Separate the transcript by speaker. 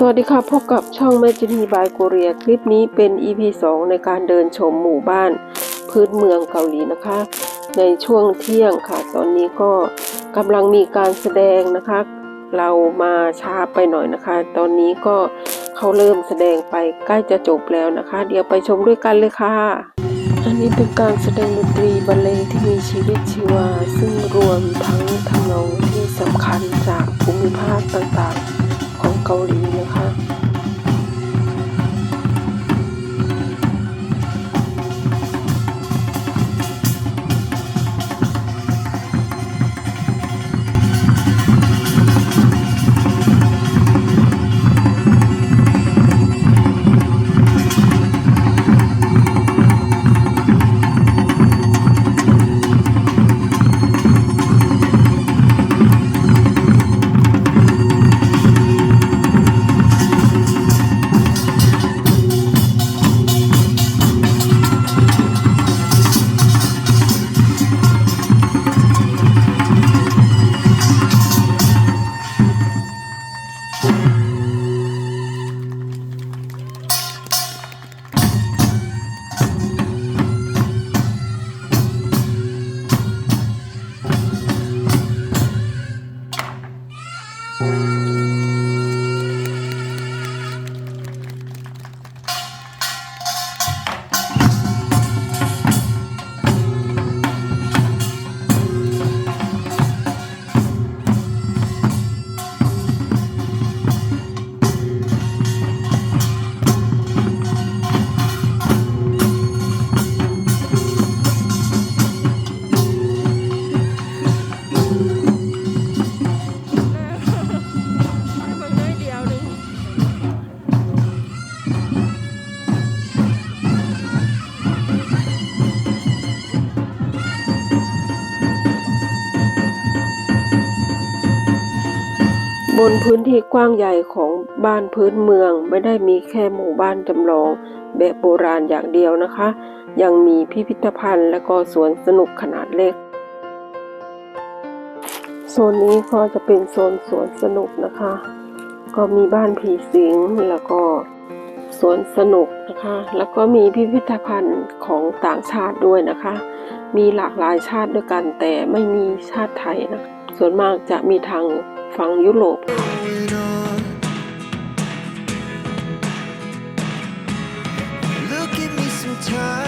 Speaker 1: สวัสดีค่ะพบกับช่องแมจินีบายโกเรียคลิปนี้เป็น EP 2 ในการเดินชมหมู่บ้านพื้นเมืองเกาหลีนะคะ ในช่วงเที่ยงค่ะ ตอนนี้ก็กำลังมีการแสดงนะคะ เรามาช้าไปหน่อยนะคะ ตอนนี้ก็เขาเริ่มแสดงไปใกล้จะจบแล้วนะคะ เดี๋ยวไปชมด้วยกันเลยค่ะ อันนี้เป็นการแสดงดนตรีบรรเลงที่มีชีวิตชีวา ซึ่งรวมทั้งทำนองที่สำคัญจากภูมิภาคต่างๆ ของเกาหลี บนพื้นที่กว้างใหญ่ของบ้านพื้นเมืองไม่ได้มีแค่หมู่บ้านจำลองแบบโบราณอย่างเดียวนะคะ ยังมีพิพิธภัณฑ์และก็สวนสนุกขนาดเล็กโซนนี้ก็จะเป็นโซนสวนสนุกนะคะ ก็มีบ้านผีสิงแล้วก็สวนสนุกนะคะ แล้วก็มีพิพิธภัณฑ์ของต่างชาติด้วยนะคะ มีหลากหลายชาติด้วยกันแต่ไม่มีชาติไทยนะส่วนมากจะมีทาง ฝั่งยุโรป
Speaker 2: going